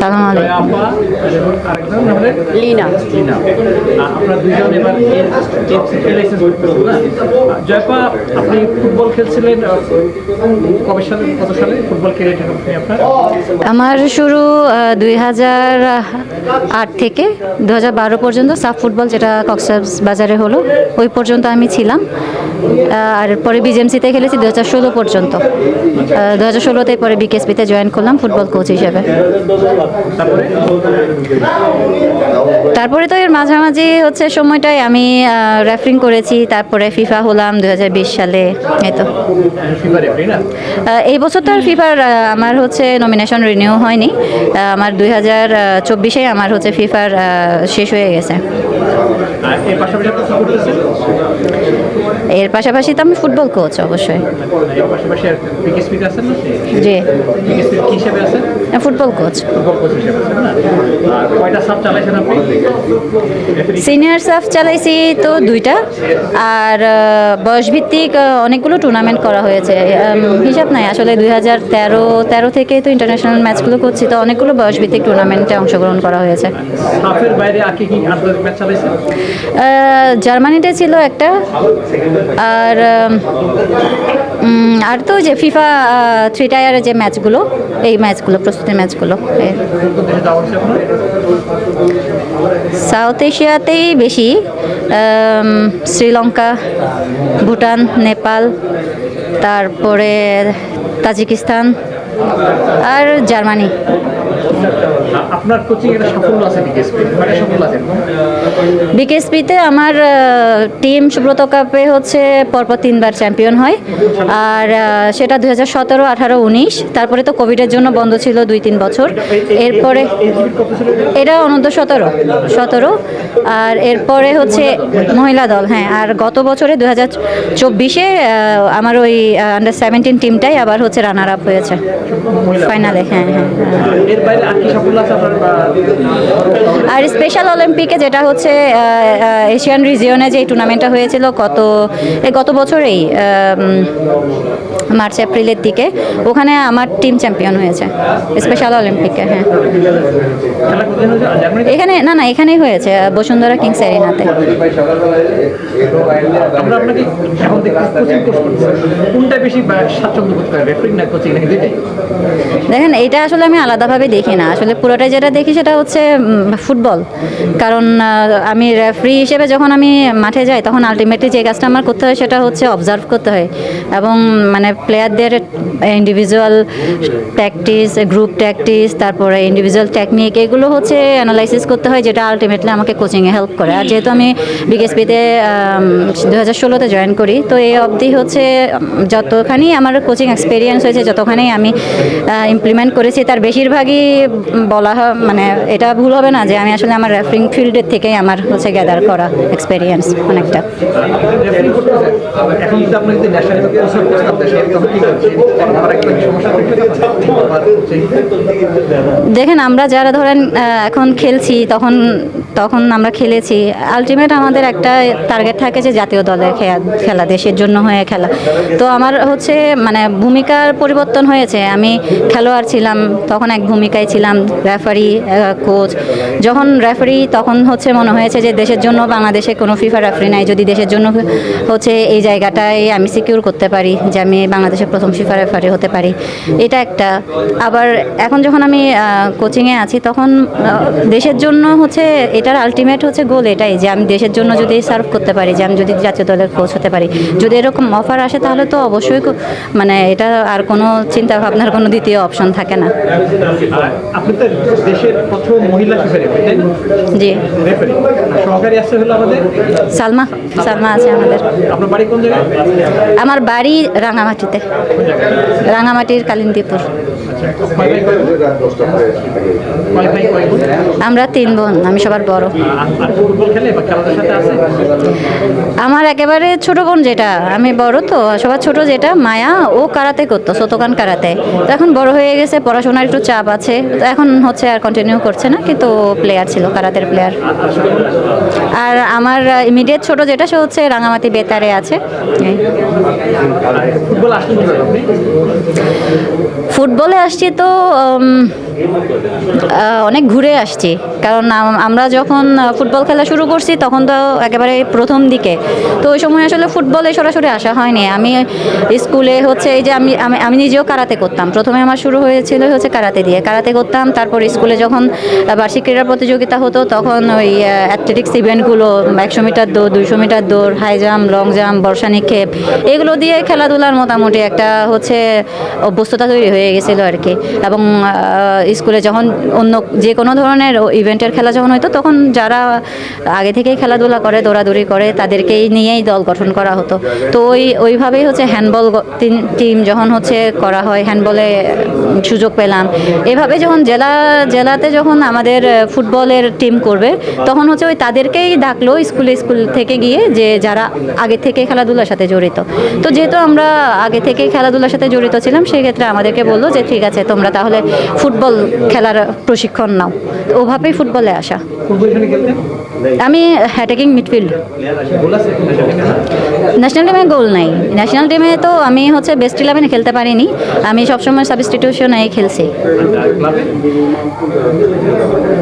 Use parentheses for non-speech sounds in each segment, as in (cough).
সালাম লিনা। লিনা। আহ, আপনারা দুইজন এবার লাইসেন্স করতেছেন না? জয়পা আপনি ফুটবল খেলছিলেন কবে সালে কত সালে? ফুটবল ক্যারিয়ার আপনার? আমার শুরু দুই হাজার আট থেকে দু হাজার বারো পর্যন্ত সাফ ফুটবল যেটা কক্সাস বাজারে হলো ওই পর্যন্ত আমি ছিলাম। আর পরে বিজেএমসিতে খেলেছি দু হাজার ষোলো পর্যন্ত। দু হাজার ষোলোতে পরে বিকেএসপিতে জয়েন করলাম ফুটবল কোচ হিসেবে। তারপরে তো এর মাঝামাঝি হচ্ছে সময়টাই আমি রেফারিং করেছি তারপরে ফিফা হলাম দু হাজার বিশ সালে এই তো। এই বছর তো আর ফিফার আমার হচ্ছে নমিনেশন রিনিউ হয়নি। আমার দুই হাজার চব্বিশে আমার হচ্ছে ফিফার শেষ হয়ে গেছে। এর এর পাশাপাশি তো আমি ফুটবল কোচ অবশ্যই। জি। ফুটবল কোচ সিনিয়র সাফ চালাইছি তো দুইটা। আর বয়সভিত্তিক অনেকগুলো টুর্নামেন্ট করা হয়েছে। হিসাব নাই আসলে দুই হাজার তেরো তেরো থেকে তো ইন্টারন্যাশনাল ম্যাচগুলো করছি তো অনেকগুলো বয়সভিত্তিক টুর্নামেন্টে অংশগ্রহণ করা হয়েছে। জার্মানিতে ছিল একটা। আর আর তো যে ফিফা থ্রি টায়ারের যে ম্যাচগুলো এই ম্যাচগুলো প্রস্তুতির ম্যাচগুলো সাউথ এশিয়াতেই বেশি শ্রীলঙ্কা, ভুটান, নেপাল, তারপরে তাজিকিস্তান আর জার্মানি। আপনার কোচিং এর সাফল্য আছে বিকেএসপি মানে সাফল্য আছে। বিকেএসপিতে আমার টিম সুব্রত কাপে হচ্ছে পরপর তিনবার চ্যাম্পিয়ন হয়। আর সেটা দুই হাজার সতেরো, আঠারো, উনিশ। তারপরে তো কোভিডের জন্য বন্ধ ছিল দুই তিন বছর। এরপরে এটা অনন্ত সতেরো সতেরো। আর এরপরে হচ্ছে মহিলা দল হ্যাঁ। আর গত বছরে দু হাজার চব্বিশে আমার ওই আন্ডার সেভেন্টিন টিমটাই আবার হচ্ছে রানার আপ হয়েছে। ফাইনালে হ্যাঁ হ্যাঁ। আর স্পেশাল অলিম্পিকে যেটা হচ্ছে এশিয়ান রিজিয়নে যে টুর্নামেন্টটা হয়েছিল কত গত বছরেই মার্চ এপ্রিলের দিকে। ওখানে আমার টিম চ্যাম্পিয়ন হয়েছে স্পেশাল অলিম্পিকে হ্যাঁ। এখানে না না এখানেই হয়েছে বসুন্ধরা কিংস এরিনাতে দেখেন এইটা আসলে আমি আলাদাভাবে দেখি না। আসলে পুরোটাই যেটা দেখি সেটা হচ্ছে ফুটবল। কারণ আমি রেফারি হিসেবে যখন আমি মাঠে যাই তখন আলটিমেটলি যে কাজটা আমার করতে হয় সেটা হচ্ছে অবজার্ভ করতে হয়। এবং মানে প্লেয়ারদের ইন্ডিভিজুয়াল প্র্যাকটিস গ্রুপ প্র্যাকটিস তারপরে ইন্ডিভিজুয়াল টেকনিক এগুলো হচ্ছে অ্যানালাইসিস করতে হয় যেটা আলটিমেটলি আমাকে কোচিংয়ে হেল্প করে। আর যেহেতু আমি বিকেএসপিতে দু হাজার ষোলোতে জয়েন করি, তো এই অবধি হচ্ছে যতখানি আমার কোচিং এক্সপিরিয়েন্স হয়েছে যতখানি আমি ইমপ্লিমেন্ট করেছি, তার বেশিরভাগই বলা হয় মানে এটা ভুল হবে না যে আমি আসলে আমার রেফারিং ফিল্ডের থেকেই আমার হচ্ছে গ্যাদার করা এক্সপিরিয়েন্স অনেকটা। দেখেন আমরা যারা ধরেন এখন খেলছি তখন তখন আমরা খেলেছি। আলটিমেট আমাদের একটা টার্গেট থাকে যে জাতীয় দলের খেলা, দেশের জন্য হয়ে খেলা। তো আমার হচ্ছে মানে ভূমিকার পরিবর্তন হয়েছে। আমি খেলোয়াড় ছিলাম, তখন এক ভূমিকায় ছিলাম রেফারি কোচ যখন রেফারি তখন হচ্ছে মনে হয়েছে যে দেশের জন্য বাংলাদেশে কোনো ফিফা রেফারি নাই। যদি দেশের জন্য হচ্ছে এই জায়গাটায় আমি সিকিউর করতে পারি, যে আমি বাংলাদেশের প্রথম ফিফা রেফারি হতে পারি, এটা একটা। আবার এখন যখন আমি কোচিংয়ে আছি, তখন দেশের জন্য হচ্ছে এটার আলটিমেট হচ্ছে গোল এটাই যে আমি দেশের জন্য যদি সার্ভ করতে পারি যে আমি যদি জাতীয় দলের কোচ হতে পারি। যদি এরকম অফার আসে তাহলে তো অবশ্যই মানে এটা আর কোনো চিন্তা ভাবনার কোনো দ্বিতীয় অপশন থাকে না। জি। সালমা সালমা আছে আমাদের। আমার বাড়ি রাঙামাটিতে রাঙামাটির কালিন্দীপুর। আমরা তিন বোন, আমি সবার বড়। আমার একেবারে ছোট বোন যেটা, আমি বড় তো, সবার ছোট যেটা, মায়া, ও কারাতে করতো, সতকান কারাতে। তো এখন বড় হয়ে গেছে, পড়াশোনার একটু চাপ আছে, তো এখন হচ্ছে আর কন্টিনিউ করছে না, কিন্তু প্লেয়ার ছিল, কারাতের প্লেয়ার আর আমার ইমিডিয়েট ছোট যেটা সে হচ্ছে রাঙামাটি বেতারে আছে। ফুটবল আসছি তো অনেক ঘুরে আসছি। কারণ আমরা যখন ফুটবল খেলা শুরু করছি, তখন তো একেবারে প্রথম দিকে। তো ওই সময় আসলে ফুটবলে সরাসরি আসা হয়নি। আমি স্কুলে হচ্ছে এই যে আমি আমি নিজেও কারাতে করতাম। প্রথমে আমার শুরু হয়েছিল হচ্ছে কারাতে দিয়ে। কারাতে করতাম, তারপর স্কুলে যখন বার্ষিক ক্রীড়া প্রতিযোগিতা হতো, তখন ওই অ্যাথলেটিক্স ইভেন্টগুলো একশো মিটার দৌড়, দুইশো মিটার দৌড় হাই জাম্প লং জাম্প বর্ষা নিক্ষেপ, এগুলো দিয়ে খেলাধুলার মোটামুটি একটা হচ্ছে অভ্যস্ততা তৈরি হয়ে গেছিল আর কি। এবং স্কুলে যখন অন্য যে কোনো ধরনের ইভেন্টের খেলা যখন হতো তখন যারা আগে থেকেই খেলাধুলা করে, দৌড়াদৌড়ি করে, তাদেরকেই নিয়েই দল গঠন করা হতো। তো ওই, ওইভাবেই হচ্ছে হ্যান্ডবল টিম যখন হচ্ছে করা হয় হ্যান্ডবলে সুযোগ পেলাম। এভাবে যখন জেলা, জেলাতে যখন আমাদের ফুটবলের টিম করবে, তখন হচ্ছে ওই তাদেরকেই ডাকলো স্কুলে, স্কুল থেকে গিয়ে যে যারা আগে থেকে খেলাধুলার সাথে জড়িত। তো যেহেতু আমরা আগে থেকে খেলাধুলার সাথে জড়িত ছিলাম, সেক্ষেত্রে আমাদেরকে বলল যে, ঠিক আছে, তোমরা তাহলে ফুটবল খেলার প্রশিক্ষণ নাও। ওভাবেই ফুটবলে আসা। আমি অ্যাটাকিং মিডফিল্ড ন্যাশনাল টিমে গোল নাই। ন্যাশনাল টিমে তো আমি হচ্ছে বেস্ট ইলেভেনে খেলতে পারিনি। আমি সবসময় সাবস্টিটিউশনে খেলছি।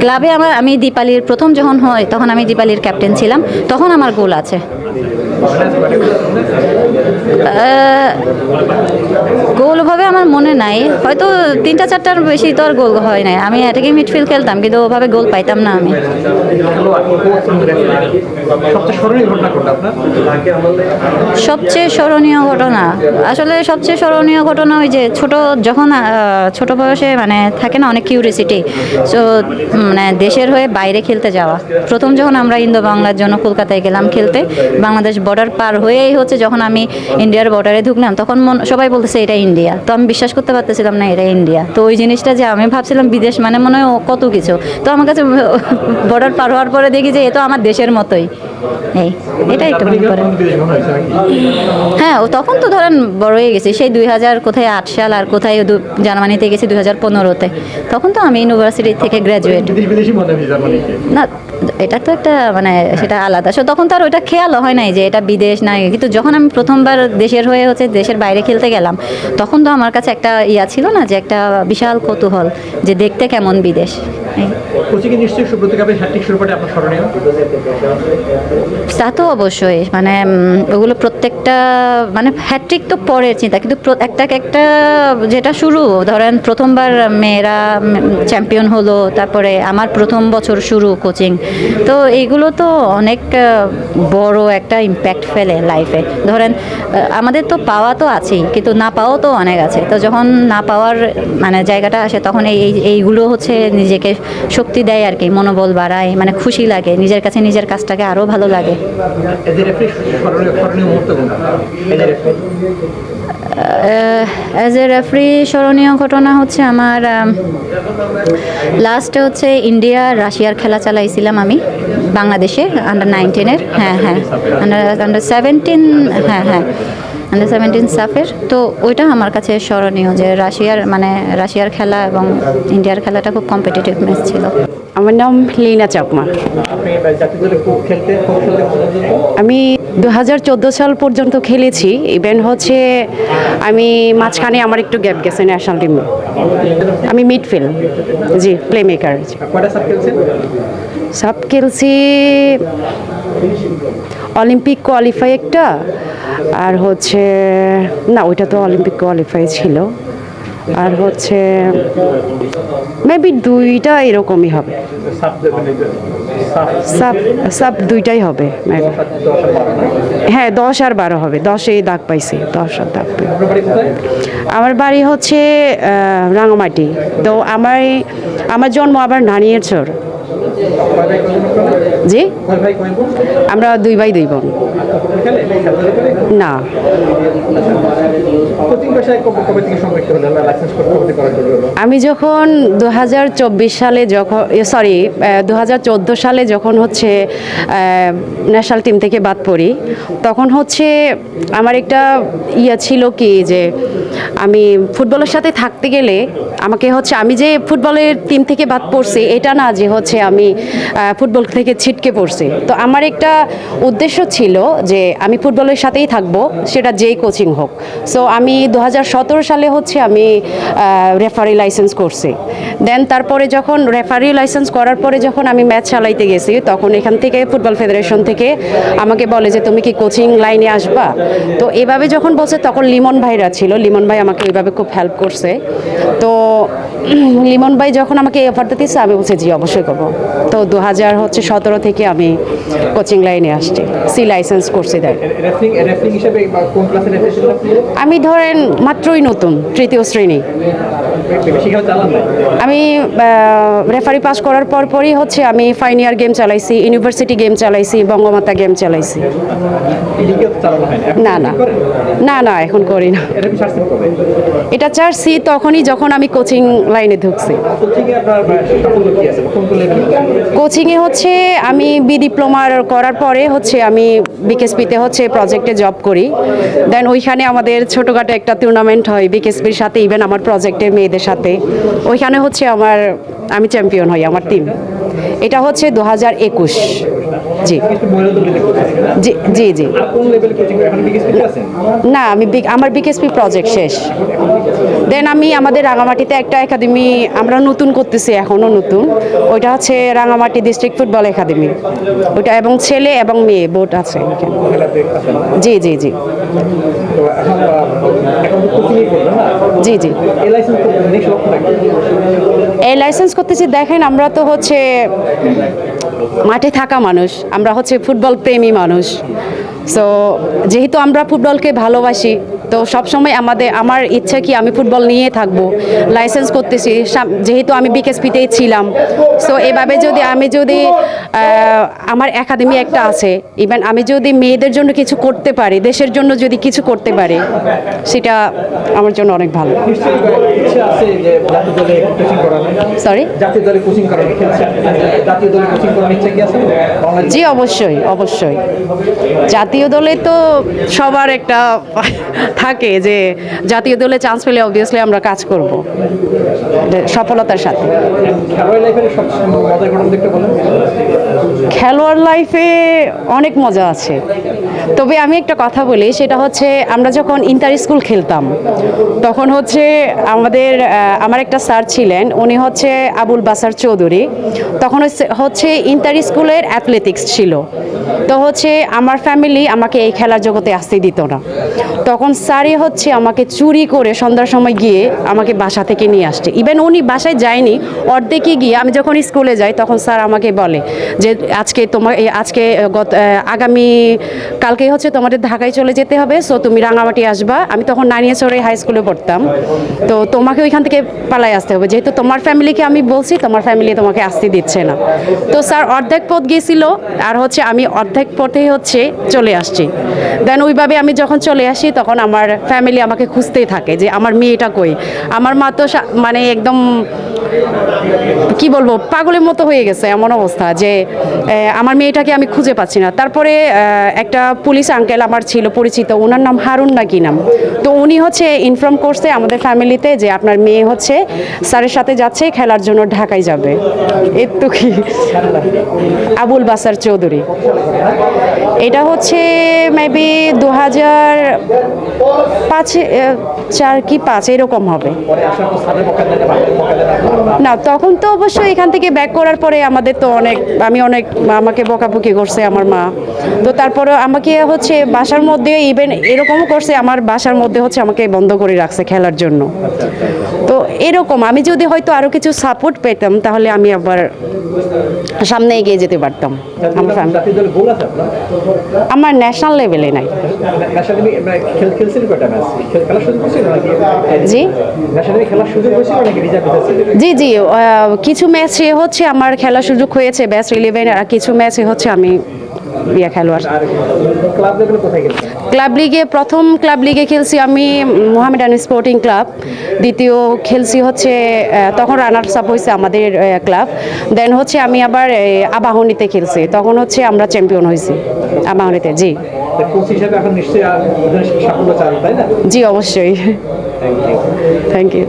ক্লাবে আমার, আমি দীপালির প্রথম যখন হয়, তখন আমি দীপালির ক্যাপ্টেন ছিলাম। তখন আমার গোল আছে। ওভাবে আমার মনে নাই। হয়তো তিনটা চারটার বেশি তো আর গোল হয় নাই। আমি অ্যাটাকিং মিডফিল্ড খেলতাম কিন্তু ওভাবে গোল পাইতাম না আমি। সবচেয়ে স্মরণীয় ঘটনা আসলে সবচেয়ে স্মরণীয় ঘটনা ওই যে ছোট যখন ছোট বয়সে মানে থাকে না অনেক কিউরিসিটি সো মানে দেশের হয়ে বাইরে খেলতে যাওয়া। প্রথম যখন আমরা ইন্দো বাংলার জন্য কলকাতায় গেলাম খেলতে বাংলাদেশ বর্ডার পার হয়েই হচ্ছে যখন আমি ইন্ডিয়ার বর্ডারে ঢুকলাম তখন মন- সবাই বলতেছে এটা ইন্ডিয়া তো আমি বিশ্বাস করতে পারতেছিলাম না এটা ইন্ডিয়া তো ওই জিনিসটা যে আমি ভাবছিলাম বিদেশ মানে মনে হয় কত কিছু। তো আমার কাছে (laughs) বর্ডার পার হওয়ার পরে দেখি যে এ তো আমার দেশের মতোই। এই এটা একটু মনে হ্যাঁ ও তখন তো ধরেন বড় হয়ে গেছি। সেই দুই হাজার কোথায় আট সাল আর কোথায় জার্মানিতে গেছি দুই হাজার পনেরোতে। তখন তো আমি ইউনিভার্সিটি থেকে গ্র্যাজুয়েট না এটা তো একটা মানে সেটা আলাদা। সো তখন তো আর ওইটা খেয়াল হয় নাই যে এটা বিদেশ না কিন্তু যখন আমি প্রথমবার দেশের হয়ে হচ্ছে দেশের বাইরে খেলতে গেলাম তখন তো আমার কাছে একটা ইয়া ছিল না যে একটা বিশাল কৌতূহল যে দেখতে কেমন বিদেশ। নিশ্চয়ই সুব্রত কাপের হ্যাট্রিক আপনার স্মরণীয়? তা তো অবশ্যই মানে ওগুলো প্রত্যেকটা মানে হ্যাট্রিক তো পরের চিন্তা, কিন্তু একটা একটা যেটা শুরু, ধরেন প্রথমবার মেয়েরা চ্যাম্পিয়ন হলো, তারপরে আমার প্রথম বছর শুরু কোচিং, তো এইগুলো তো অনেক বড় একটা ইম্প্যাক্ট ফেলে লাইফে ধরেন আমাদের তো পাওয়া তো আছেই, কিন্তু না পাওয়াও তো অনেক আছে, তো যখন না পাওয়ার মানে জায়গাটা আসে, তখন এই- এইগুলো হচ্ছে নিজেকে শক্তি দেয় আর কি মনোবল বাড়ায় মানে খুশি লাগে নিজের কাছে নিজের কাজটাকে আরও ভালো লাগে। অ্যাজ এ রেফারি স্মরণীয় ঘটনা হচ্ছে আমার লাস্টে হচ্ছে ইন্ডিয়া রাশিয়ার খেলা চালাইছিলাম আমি বাংলাদেশে আন্ডার নাইনটিনের হ্যাঁ হ্যাঁ আন্ডার আন্ডার সেভেন্টিন হ্যাঁ হ্যাঁ। আন্ডার সেভেন্টিন সাফের তো ওইটা আমার কাছে স্মরণীয় যে রাশিয়ার মানে রাশিয়ার খেলা এবং ইন্ডিয়ার খেলাটা খুব কম্পিটিটিভ ম্যাচ ছিল। আমার নাম লীনা চাকমা। আমি দু হাজার চোদ্দ সাল পর্যন্ত খেলেছি। ইভেন হচ্ছে আমি মাঝখানে আমার একটু গ্যাপ গেছে ন্যাশনাল টিমে আমি মিডফিল্ড জি প্লে মেকার সব খেলছি অলিম্পিক কোয়ালিফাই একটা আর হচ্ছে, না, ওইটা তো অলিম্পিক কোয়ালিফাই ছিল। আর হচ্ছে মেবি দুইটা এরকমই হবে। সাব সাব দুইটাই হবে? হ্যাঁ দশ আর বারো হবে। দশে দাগ পাইছি, দশ আর দাগ আমার বাড়ি হচ্ছে রাঙামাটি তো আমার আমার জন্ম আবার নানিয়ের চর জি? আমরা দুই ভাই দুই বোন। না। আমি যখন দু হাজার চব্বিশ সালে যখন সরি দু হাজার চোদ্দ সালে যখন হচ্ছে ন্যাশনাল টিম থেকে বাদ পড়ি তখন হচ্ছে আমার একটা ইয়া ছিল কি যে আমি ফুটবলের সাথে থাকতে গেলে আমাকে হচ্ছে, আমি যে ফুটবলের টিম থেকে বাদ পড়ছি, এটা না যে হচ্ছে আমি ফুটবল থেকে ছিটকে পড়ছি। তো আমার একটা উদ্দেশ্য ছিল যে আমি ফুটবলের সাথেই থাকব, সেটা যেই কোচিং হোক। সো আমি দু হাজার সতেরো সালে হচ্ছে আমি রেফারি লাইসেন্স করছি। দেন তারপরে যখন রেফারি লাইসেন্স করার পরে যখন আমি ম্যাচ চালাইতে গেছি, তখন এখান থেকে ফুটবল ফেডারেশন থেকে আমাকে বলে যে, তুমি কি কোচিং লাইনে আসবা? তো এভাবে যখন বলছে, তখন লিমন ভাইরা ছিল, লিমন ভাই আমাকে এইভাবে খুব হেল্প করছে। তো লিমন ভাই যখন আমাকে এই অফারটা দিচ্ছে আমি বলছি জি অবশ্যই করব। তো দু হাজার হচ্ছে সতেরো থেকে আমি কোচিং লাইনে আসছি। সি লাইসেন্স করছি আমি ধরেন মাত্রই নতুন তৃতীয় শ্রেণি। আমি রেফারি পাস করার পর পরই হচ্ছে আমি ফাইন ইয়ার গেম চালাইছি ইউনিভার্সিটি গেম চালাইছি, বঙ্গমাতা গেম চালাইছি। না না। না না, এখন করি না। এটা চাচ্ছি তখনই যখন আমি কোচিং লাইনে ঢুকছি। কোচিংয়ে হচ্ছে আমি বি ডিপ্লোমার করার পরে হচ্ছে আমি বিকেএসপিতে হচ্ছে প্রজেক্টে জব করি। দেন ওইখানে আমাদের ছোটোখাটো একটা টুর্নামেন্ট হয় বিকেএসপির সাথে ইভেন আমার প্রজেক্টের মেয়েদের সাথে। ওইখানে হচ্ছে আমার আমি চ্যাম্পিয়ন হই আমার টিম এটা হচ্ছে দু হাজার একুশ। জি। জি জি জি। না, আমি আমার বিকেএসপি প্রজেক্ট শেষ। দেন আমি আমাদের রাঙামাটিতে একটা একাডেমি আমরা নতুন করতেছি, এখনও নতুন। ওইটা হচ্ছে রাঙামাটি ডিস্ট্রিক্ট ফুটবল একাডেমি ওইটা এবং ছেলে এবং মেয়ে বোর্ড আছে জি জি জি। জি জি। এই লাইসেন্স করতেছি, দেখেন আমরা তো হচ্ছে মাঠে থাকা মানুষ আমরা হচ্ছে ফুটবল প্রেমী মানুষ। সো যেহেতু আমরা ফুটবলকে ভালোবাসি তো সবসময় আমাদের আমার ইচ্ছা কি আমি ফুটবল নিয়ে থাকব লাইসেন্স করতেছি যেহেতু আমি বিকেএসপিতেই ছিলাম। সো এভাবে যদি আমি যদি আমার একাডেমি একটা আছে ইভেন আমি যদি মেয়েদের জন্য কিছু করতে পারি দেশের জন্য যদি কিছু করতে পারি সেটা আমার জন্য অনেক ভালো। সরি জি অবশ্যই অবশ্যই। জাতীয় দলে তো সবার একটা থাকে যে জাতীয় দলে চান্স পেলে অবভিয়াসলি আমরা কাজ করব। সফলতার সাথে। খেলোয়াড় লাইফে অনেক মজা আছে। তবে আমি একটা কথা বলি সেটা হচ্ছে আমরা যখন ইন্টার স্কুল খেলতাম তখন হচ্ছে আমাদের আমার একটা স্যার ছিলেন উনি হচ্ছে আবুল বাসার চৌধুরী। তখন হচ্ছে ইন্টার স্কুলের অ্যাথলেটিক্স ছিল। তো হচ্ছে আমার ফ্যামিলি আমাকে এই খেলার জগতে আসতে দিত না। তখন স্যারই হচ্ছে আমাকে চুরি করে সন্ধ্যার সময় গিয়ে আমাকে বাসা থেকে নিয়ে আসছে। ইভেন উনি বাসায় যায়নি অর্ধেকে গিয়ে আমি যখন স্কুলে যাই তখন স্যার আমাকে বলে যে আজকে তোমার আজকে গত আগামী কালকে হচ্ছে তোমাদের ঢাকায় চলে যেতে হবে সো তুমি রাঙামাটি আসবা। আমি তখন নানিয়াচড়ে হাই স্কুলে পড়তাম। তো তোমাকে ওইখান থেকে পালাই আসতে হবে। যেহেতু তোমার ফ্যামিলিকে আমি বলছি, তোমার ফ্যামিলি তোমাকে আসতে দিচ্ছে না। তো স্যার অর্ধেক পথ গিয়েছিল, আর হচ্ছে আমি অর্ধেক পথেই হচ্ছে চলে আসছি। দেন ওইভাবে আমি যখন চলে আসি, তখন আমার ফ্যামিলি আমাকে খুঁজতেই থাকে যে আমার মেয়েটা কই? আমার মা তো মানে একদম, কি বলব, পাগলের মতো হয়ে গেছে এমন অবস্থা যে আমার মেয়েটাকে আমি খুঁজে পাচ্ছি না। তারপরে একটা পুলিশ আঙ্কেল আমার ছিল পরিচিত, ওনার নাম হারুন না কি নাম? তো উনি হচ্ছে ইনফর্ম করছে আমাদের ফ্যামিলিতে যে আপনার মেয়ে হচ্ছে, স্যারের সাথে যাচ্ছে, খেলার জন্য ঢাকায় যাবে। একটু কি আবুল বাসার চৌধুরী। এটা হচ্ছে মেবি দু হাজার পাঁচ চার কি পাঁচ এরকম হবে। না তখন তো অবশ্যই এখান থেকে ব্যাক করার পরে আমাদের তো অনেক আমি অনেক আমাকে বকাবকি করছে আমার মা। তো তারপরে আমাকে হচ্ছে বাসার মধ্যে ইভেন এরকমও করছে আমার বাসার মধ্যে হচ্ছে আমাকে বন্ধ করে রাখছে খেলার জন্য। তো এরকম আমি যদি হয়তো আরও কিছু সাপোর্ট পেতাম তাহলে আমি আবার সামনে এগিয়ে যেতে পারতাম। আমার আমার ন্যাশনাল লেভেলে নাই। জি। হয়েছিল জি জি কিছু ম্যাচে হচ্ছে আমার খেলার সুযোগ হয়েছে ব্যাস ইলেভেন আর কিছু ম্যাচে হচ্ছে আমি ইয়া খেলোয়াড়। ক্লাব লিগে প্রথম ক্লাব লিগে খেলছি আমি মোহামেডান স্পোর্টিং ক্লাব দ্বিতীয় খেলছি হচ্ছে তখন রানার্স আপ হয়েছে আমাদের ক্লাব দেন হচ্ছে আমি আবার আবাহনীতে খেলছি। তখন হচ্ছে আমরা চ্যাম্পিয়ন হয়েছি আবাহনীতে জি। জি অবশ্যই। Thank you